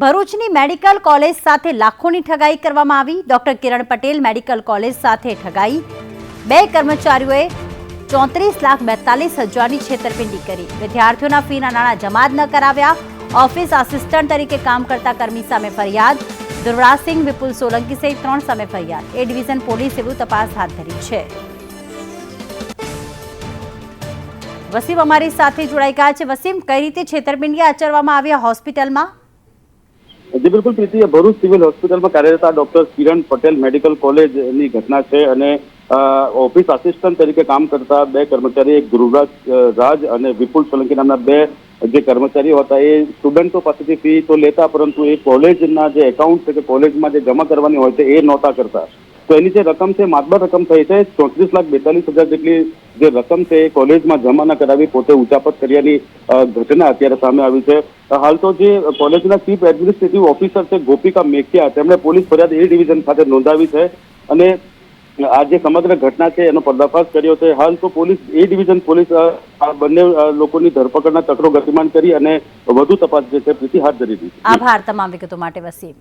ભરૂચની medical college સાથે લાખોની ઠગાઈ કરવામાં આવી. Doctor Kiran Patel medical college સાથે ઠગાઈ. બે કર્મચારીઓએ ચોત્રીસ લાખ બેતાલીસ હજારની છેતરપિંડી કરી. વિદ્યાર્થીઓના ફીના નાણાં જમા જ ન કરાવ્યા. ઓફિસ આસિસ્ટન્ટ તરીકે કામ કરતા કર્મી સામે ફરિયાદ. ધ્રુવરાજસિંહ વિપુલ સોલંકી સહિત ત્રણ સામે ફરિયાદ. એ ડિવિઝન પોલીસે તપાસ હાથ ધરી છે. વસીમ અમારી સાથે જોડાઈ ગયા છે. વસીમ, કઈ રીતે છેતરપિંડી આચરવામાં આવી હોસ્પિટલમાં? જી, બિલકુલ, પ્રીતિ ભરૂચ સિવિલ હોસ્પિટલમાં કાર્યરત આ ડોક્ટર કિરણ પટેલ મેડિકલ કોલેજની ઘટના છે અને ઓફિસ આસિસ્ટન્ટ તરીકે કામ કરતા બે કર્મચારી, એક ધ્રુવરાજ રાજ અને વિપુલ સોલંકી નામના બે જે કર્મચારીઓ હતા, એ સ્ટુડન્ટો પાસેથી ફી તો લેતા, પરંતુ એ કોલેજના જે એકાઉન્ટ છે, કે કોલેજમાં જે જમા કરવાની હોય છે, એ નહોતા કરતા. તો એની જે રકમ છે, માતબર રકમ થઈ છે, ચોત્રીસ લાખ બેતાલીસ હજાર જેટલી જે રકમ છે, એ કોલેજમાં જમા ન કરાવી પોતે ઉચાપત કર્યાની ઘટના અત્યારે સામે આવી છે. હાલ તો જે કોલેજના ચીફ એડમિનિસ્ટ્રેટિવ ઓફિસર છે, ગોપિકા મેખિયા, તેમણે પોલીસ ફરિયાદ એ ડિવિઝન ખાતે નોંધાવી છે અને આ જે સમગ્ર ઘટના છે, એનો પર્દાફાશ કર્યો છે. હાલ તો પોલીસ, એ ડિવિઝન પોલીસ આ બંને લોકોની ધરપકડના ચક્રો ગતિમાન કરી અને વધુ તપાસ જે છે, પ્રીતિ હાથ ધરી દીધી આભાર તમામ વિગતો માટે વસીમ.